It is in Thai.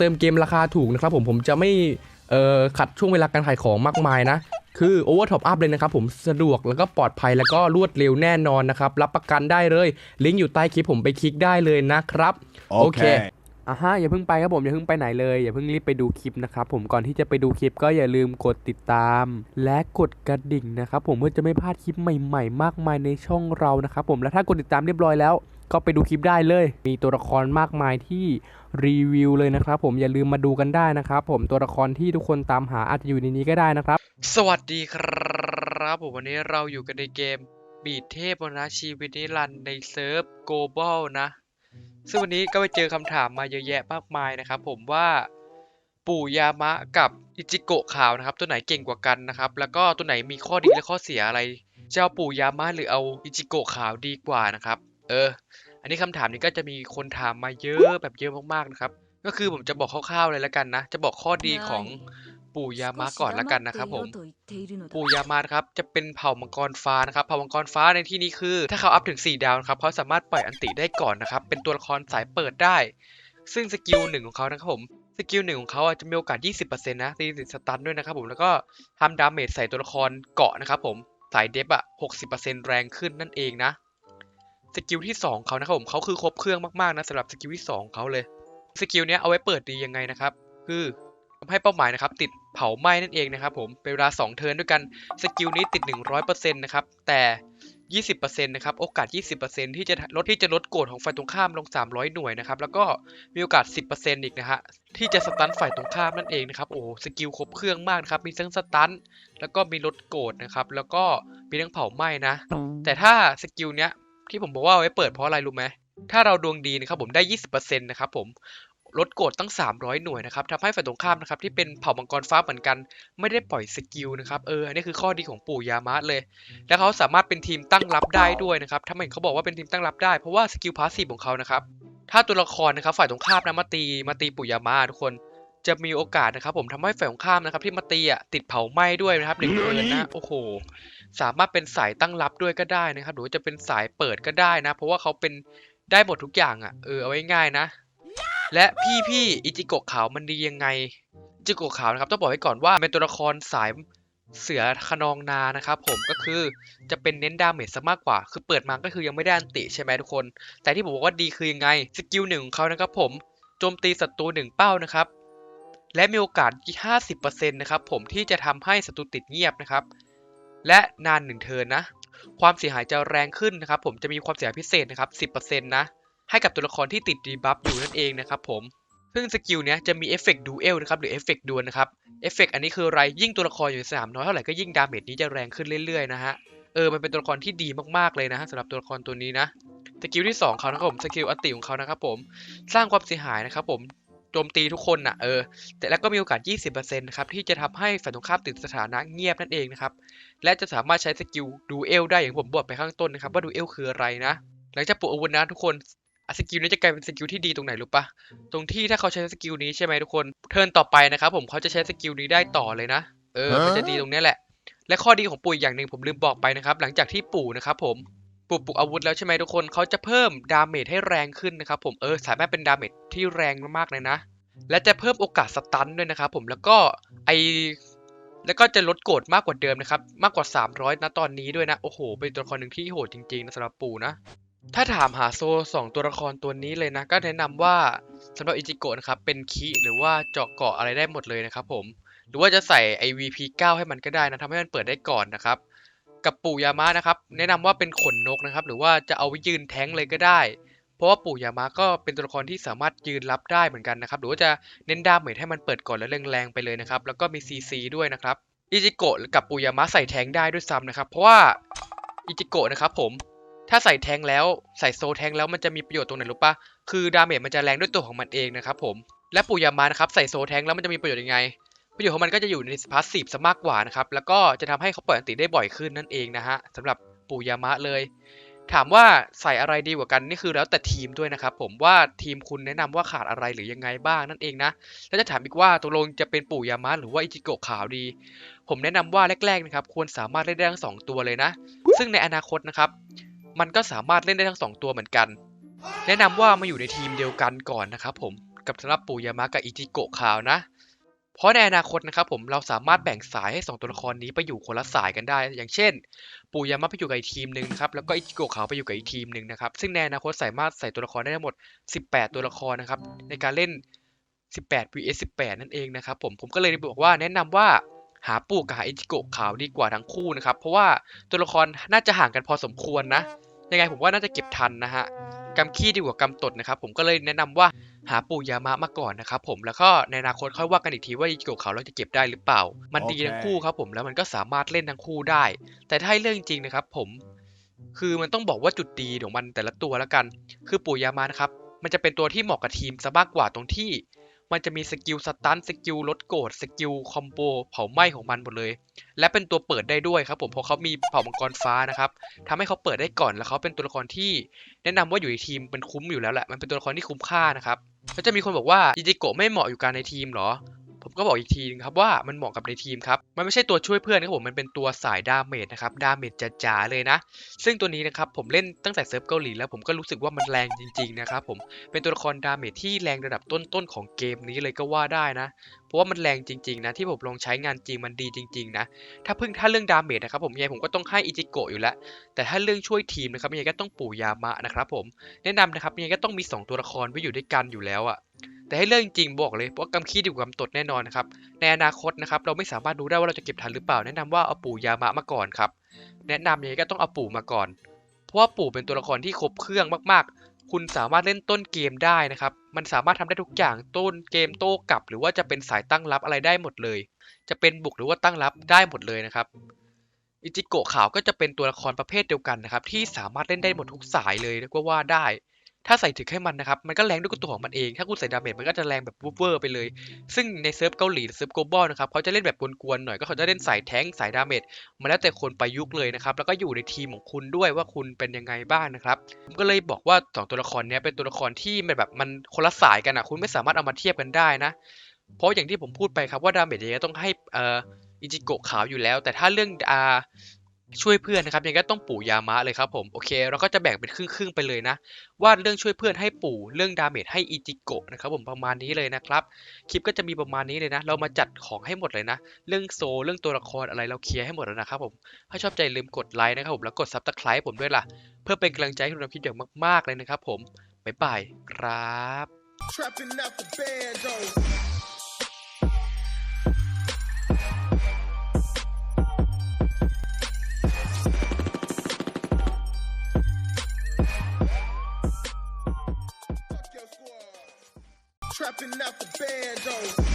เติมเกมราคาถูกนะครับผมผมจะไม่เอ่อขัดช่วงเวลาการขายของมากมายนะ คือ Over Top Up เลยนะครับผมสะดวกแล้วก็ปลอดภัยแล้วก็รวดเร็วแน่นอนนะครับ รับประกันได้เลย ลิงก์อยู่ใต้คลิปผมไปคลิกได้เลยนะครับ โอเค Okay. อะฮะอย่าเพิ่งไปครับผมอย่าเพิ่งไปไหนเลย อย่าเพิ่งรีบไปดูคลิปนะครับผมก่อนที่จะไปดูคลิปก็อย่าลืมกดติดตาม และกดกระดิ่งนะครับผมเพื่อจะไม่พลาดคลิปใหม่ ๆ มากมายในช่องเรานะครับผมและถ้ากดติดตามเรียบร้อยแล้ว ก็ไปดูคลิปได้เลย มีตัวละครมากมายที่รีวิวเลยนะครับผมอย่าลืมมาดูกันได้นะครับผมตัวละครที่ทุกคนตามหาอาจจะอยู่ในนี้ก็ได้นะครับ สวัสดีครับผมวันนี้เราอยู่กันในเกมบีดเทพนะชีวิตนิรันดร์ในเซิร์ฟ global นะ ซึ่งวันนี้ก็ไปเจอคำถามมาเยอะแยะมากมายนะครับผมว่าปู่ยามะกับอิจิโกะขาวนะครับ ตัวไหนเก่งกว่ากันนะครับ แล้วก็ตัวไหนมีข้อดีและข้อเสียอะไรจะเอาปู่ยามะหรือเอาอิจิโกะขาวดีกว่านะครับ เออ อันนี้คำถามนี้ก็จะมีคนถามมาเยอะแบบเยอะมากๆนะครับ ก็คือผมจะบอกคร่าวๆเลยแล้วกันนะ จะบอกข้อดีของปู่ยามะก่อนแล้วกันนะครับผม ปู่ยามานะครับจะเป็นเผ่ามังกรฟ้านะครับ เผ่ามังกรฟ้าในที่นี้คือ ถ้าเขาอัพถึง 4 ดาวนะครับเขาสามารถปล่อยอันติได้ก่อนนะครับ เป็นตัวละครสายเปิดได้ ซึ่งสกิลหนึ่งของเขานะครับผม สกิลหนึ่งของเขาจะมีโอกาส 20%นะตีติดสตันด้วยนะครับผม แล้วก็ทำดาเมจใส่ตัวละครเกาะนะครับผม สายเดฟอะ60%แรงขึ้นนั่นเองนะ สกิลที่2เขานะครับผมเขาคือครบเครื่องมากๆนะสำหรับสกิลที่2ของเขาเลยสกิลเนี้ยเอาไว้เปิดดียังไงนะครับ คือทำให้เป้าหมายนะครับติดเผาไหม้นั่นเองนะครับผมเป็นเวลา 2 เทิร์นด้วยกันสกิลนี้ติด 100%นะครับแต่ 20%นะครับโอกาส 20%ที่จะลดที่จะลดโกรธของฝ่ายตรงข้ามลง 300 หน่วยนะครับแล้วก็มีโอกาส 10%อีกนะฮะที่จะสตันฝ่ายตรงข้ามนั่นเองนะครับโอ้โหสกิลครบเครื่องมากนะครับมีทั้งสตันแล้วก็มีลดโกรธนะครับแล้วก็มีทั้งเผาไหม้นะ แต่ถ้าสกิลเนี้ย ที่ผมบอกว่าไว้เปิดเพราะอะไรรู้ไหมถ้าเราดวงดีนะครับผมได้ 20%นะครับผมลดโกรธตั้ง 300 หน่วยนะครับทำให้ฝ่ายตรงข้ามนะครับที่เป็นเผ่ามังกรฟ้าเหมือนกัน ไม่ได้ปล่อยสกิลนะครับเอออันนี้คือข้อดีของปู่ยามะเลย แล้วเขาสามารถเป็นทีมตั้งรับได้ด้วยนะครับทำไมเขาบอกว่าเป็นทีมตั้งรับได้เพราะว่าสกิลพาสซีฟของเขานะครับถ้าตัวละครนะครับฝ่ายตรงข้ามนะมาตีมาตีปู่ยามะทุกคนจะมีโอกาสนะครับผมทำให้ฝ่ายตรงข้ามนะครับที่มาตีอะติดเผาไหม้ด้วยนะครับหนึ่งเดือนนะโอ้โห สามารถเป็นสายตั้งรับด้วยก็ได้นะครับ หรือจะเป็นสายเปิดก็ได้นะ เพราะว่าเขาเป็นได้หมดทุกอย่างอะ เออเอาไว้ง่ายนะ และพี่พี่อิจิโกะขาวมันดียังไงอิจิโกะขาวนะครับต้องบอกไว้ก่อนว่าเป็นตัวละครสายเสือขนองนานะครับผมก็คือจะเป็นเน้นดาเมจซะมากกว่า คือเปิดมาก็คือยังไม่ได้อันติใช่ไหมทุกคน แต่ที่ผมบอกว่าดีคือยังไงสกิลหนึ่งของเขานะครับผมโจมตีศัตรูหนึ่งเป้านะครับ และมีโอกาส 50%นะครับผมที่จะทำให้ศัตรูติดเงียบนะครับ และนานหนึ่งเทินนะ ความเสียหายจะแรงขึ้นนะครับผมจะมีความเสียหายพิเศษนะครับ10%นะให้กับตัวละครที่ติดดีบัฟอยู่นั่นเองนะครับผมซึ่งสกิลเนี้ยจะมีเอฟเฟกต์ดูเอลนะครับหรือเอฟเฟกต์ดวลนะครับเอฟเฟกต์อันนี้คืออะไรยิ่งตัวละครอยู่ในสนามน้อยเท่าไหร่ก็ยิ่งดาเมจนี้จะแรงขึ้นเรื่อยๆนะฮะเออมันเป็นตัวละครที่ดีมากๆเลยนะสำหรับตัวละครตัวนี้นะสกิลที่2เขานะครับผมสกิลอัติของเขานะครับผมสร้างความเสียหายนะครับผม โจมตีทุกคนน่ะเออ แต่แล้วก็มีโอกาส 20%นะครับที่จะทำให้ฝ่ายตรงข้ามติดสถานะเงียบนั่นเองนะครับ และจะสามารถใช้สกิลดูเอลได้อย่างผมบอกไปข้างต้นนะครับว่าดูเอลคืออะไรนะ หลังจากปลุกอาวุธนะทุกคนอะสกิลนี้จะกลายเป็นสกิลที่ดีตรงไหนรู้ปะตรงที่ถ้าเขาใช้สกิลนี้ใช่ไหมทุกคน เทิร์นต่อไปนะครับผมเขาจะใช้สกิลนี้ได้ต่อเลยนะ เออ มันจะดีตรงเนี้ยแหละ และข้อดีของปู่อีกอย่างหนึ่งผมลืมบอกไปนะครับ หลังจากที่ปู่นะครับผม ปู่ปลุกอาวุธแล้วใช่ไหมทุกคนเขาจะเพิ่มดาเมจให้แรงขึ้นนะครับผมเออสามารถเป็นดาเมจที่แรงมากๆเลยนะ และจะเพิ่มโอกาสสตันด้วยนะครับผมแล้วก็ไอแล้วก็จะลดโกรธมากกว่าเดิมนะครับมากกว่า 300 นะตอนนี้ด้วยนะโอ้โห เป็นตัวละครหนึ่งที่โหดจริงๆนะสำหรับปู่นะถ้าถามหาโซสองตัวละครตัวนี้เลยนะ ก็แนะนำว่าสำหรับอิจิโกะนะครับ เป็นคีหรือว่าเจาะเกาะอะไรได้หมดเลยนะครับผม หรือว่าจะใส่ไอ VP9 ให้มันก็ได้นะทำให้มันเปิดได้ก่อนนะครับ กับปู่ยามะนะครับ แนะนำว่าเป็นขนนกนะครับ หรือว่าจะเอาไว้ยืนแท้งเลยก็ได้ เพราะว่าปู่ยามะก็เป็นตัวละครที่สามารถยืนรับได้เหมือนกันนะครับ หรือว่าจะเน้นดาเมจให้มันเปิดก่อนแล้วแรงๆไปเลยนะครับ แล้วก็มี CC ด้วยนะครับ อิจิโกะกับปู่ยามะใส่แทงได้ด้วยซ้ำนะครับ เพราะว่าอิจิโกะนะครับผม ถ้าใส่แทงแล้วใส่โซแทงแล้วมันจะมีประโยชน์ตรงไหนรู้ปะคือดาเมจมันจะแรงด้วยตัวของมันเองนะครับผม และปู่ยามะนะครับใส่โซแทงแล้วมันจะมีประโยชน์ยังไง ประโยชน์ของมันก็จะอยู่ในพาสซีฟซะมากกว่านะครับ แล้วก็จะทำให้เขาปล่อยอันติได้บ่อยขึ้นนั่นเองนะฮะสำหรับปูยามะเลย ถามว่าใส่อะไรดีกว่ากันนี่คือแล้วแต่ทีมด้วยนะครับผมว่าทีมคุณแนะนำว่าขาดอะไรหรือยังไงบ้างนั่นเองนะ แล้วจะถามอีกว่าตกลงจะเป็นปู่ยามะหรือว่าอิจิโกะขาวดี ผมแนะนำว่าแรกๆนะครับควรสามารถเล่นได้ทั้งสองตัวเลยนะ ซึ่งในอนาคตนะครับมันก็สามารถเล่นได้ทั้งสองตัวเหมือนกัน แนะนำว่ามาอยู่ในทีมเดียวกันก่อนนะครับผมกับสำหรับปู่ยามะกับอิจิโกะขาวนะ เพราะในอนาคตนะครับผมเราสามารถแบ่งสายให้สองตัวละครนี้ไปอยู่คนละสายกันได้ อย่างเช่น ปู่ยามะไปอยู่กับอีกทีมหนึ่งครับแล้วก็อิจิโกะขาวไปอยู่กับอีกทีมหนึ่งนะครับซึ่งในอนาคตสามารถใส่ตัวละครได้ทั้งหมด 18 ตัวละครนะครับในการเล่น 18 vs 18 นั่นเองนะครับผมผมก็เลยบอกว่าแนะนำว่าหาปู่กับหาอิจิโกะขาวดีกว่าทั้งคู่นะครับเพราะว่าตัวละครน่าจะห่างกันพอสมควรนะยังไงผมว่าน่าจะเก็บทันนะฮะกำขี้ดีกว่ากำตดนะครับผมก็เลยแนะนำว่า หาปู่ยามะมาก่อนนะครับผมแล้วก็ในอนาคตค่อยว่ากันอีกทีว่าอิจิโกะขาวเราจะเก็บได้หรือเปล่า มันดีทั้งคู่ครับผมแล้วมันก็สามารถเล่นทั้งคู่ได้ แต่ถ้าให้เรื่องจริงนะครับ ผม คือมันต้องบอกว่าจุดดีของมันแต่ละตัวแล้วกัน คือปู่ยามานะครับมันจะเป็นตัวที่เหมาะกับทีมซะมากกว่าตรงที่ มันจะมีสกิลสตันสกิลลดโกรธสกิลคอมโบเผาไหม้ของมันหมดเลย และเป็นตัวเปิดได้ด้วยครับผมเพราะเขามีเผ่ามังกรฟ้านะครับทำให้เขาเปิดได้ก่อนแล้วเขาเป็นตัวละครที่ แนะนำว่าอยู่ในทีมเป็นคุ้มอยู่แล้วแหละมันเป็นตัวละครที่คุ้มค่านะครับ ก็จะมีคนบอกว่าอิจิโกะไม่เหมาะอยู่การในทีมเหรอ ผมก็บอกอีกทีนึงครับว่ามันเหมาะกับในทีมครับ มันไม่ใช่ตัวช่วยเพื่อนนะครับผม มันเป็นตัวสายดาเมจนะครับ ดาเมจจ๋าๆเลยนะ ซึ่งตัวนี้นะครับผมเล่นตั้งแต่เซิร์ฟเกาหลีแล้วผมก็รู้สึกว่ามันแรงจริงๆนะครับผม เป็นตัวละครดาเมจที่แรงระดับต้นๆของเกมนี้เลยก็ว่าได้นะ เพราะว่ามันแรงจริงๆนะที่ผมลองใช้งานจริงมันดีจริงๆนะ ถ้าเพิ่งถ้าเรื่องดาเมจนะครับผมยังไงผมก็ต้องให้อิจิโกะอยู่แล้ว แต่ถ้าเรื่องช่วยทีมนะครับยังไงก็ต้องปู่ยามะนะครับผม แนะนำนะครับยังไงก็ต้องมีสองตัวละครไว้อยู่ด้วยกันอยู่แล้วอะ แต่ให้เรื่องจริงบอกเลยเพราะกำขี้ดีกว่ากำตดแน่นอนนะครับในอนาคตนะครับเราไม่สามารถรู้ได้ว่าเราจะเก็บทันหรือเปล่า แนะนำว่าเอาปู่ยามะมาก่อนครับแนะนำยังไงก็ต้องเอาปู่มาก่อน เพราะว่าปู่เป็นตัวละครที่ครบเครื่องมากๆ คุณสามารถเล่นต้นเกมได้นะครับ มันสามารถทำได้ทุกอย่างต้นเกมโต้กลับ หรือว่าจะเป็นสายตั้งรับอะไรได้หมดเลย จะเป็นบุกหรือว่าตั้งรับได้หมดเลยนะครับอิจิโกะขาวก็จะเป็นตัวละครประเภทเดียวกันนะครับที่สามารถเล่นได้หมดทุกสายเลยก็ว่าได้ ถ้าใส่ถึกให้มันนะครับ มันก็แรงด้วยตัวของมันเอง ถ้าคุณใส่ดาเมจมันก็จะแรงแบบวูเวอร์ไปเลย ซึ่งในเซิร์ฟเกาหลีเซิร์ฟโกลบอลนะครับเขาจะเล่นแบบกวนๆหน่อย ก็เขาจะเล่นสายแท้งสายดาเมจมาแล้วแต่คนประยุกต์เลยนะครับ แล้วก็อยู่ในทีมของคุณด้วยว่าคุณเป็นยังไงบ้างนะครับ ผมก็เลยบอกว่าสองตัวละครนี้เป็นตัวละครที่มันแบบมันคนละสายกันอะ คุณไม่สามารถเอามาเทียบกันได้นะ เพราะอย่างที่ผมพูดไปครับว่าดาเมจยังไงก็ต้องให้เอ่ออิจิโกะขาวอยู่แล้ว แต่ถ้าเรื่องอ่า ช่วยเพื่อนนะครับยังไงก็ต้องปู่ยามะเลยครับผมโอเคเราก็จะแบ่งเป็นครึ่งๆไปเลยนะ ว่าเรื่องช่วยเพื่อนให้ปู่เรื่องดาเมจให้อิจิโกะนะครับผมประมาณนี้เลยนะครับคลิปก็จะมีประมาณนี้เลยนะ เรามาจัดของให้หมดเลยนะ เรื่องโซเรื่องตัวละครอะไรเราเคลียร์ให้หมดแล้วนะครับผมถ้าชอบใจลืมกดไลค์นะครับผมแล้วกดซับสไคร b e ผมด้วยล่ะ เพื่อเป็นกำลังใจให้ผมทำคลิปอย่างมาก ๆเลยนะครับผมบ๊ายบายครับ popping out the bandos.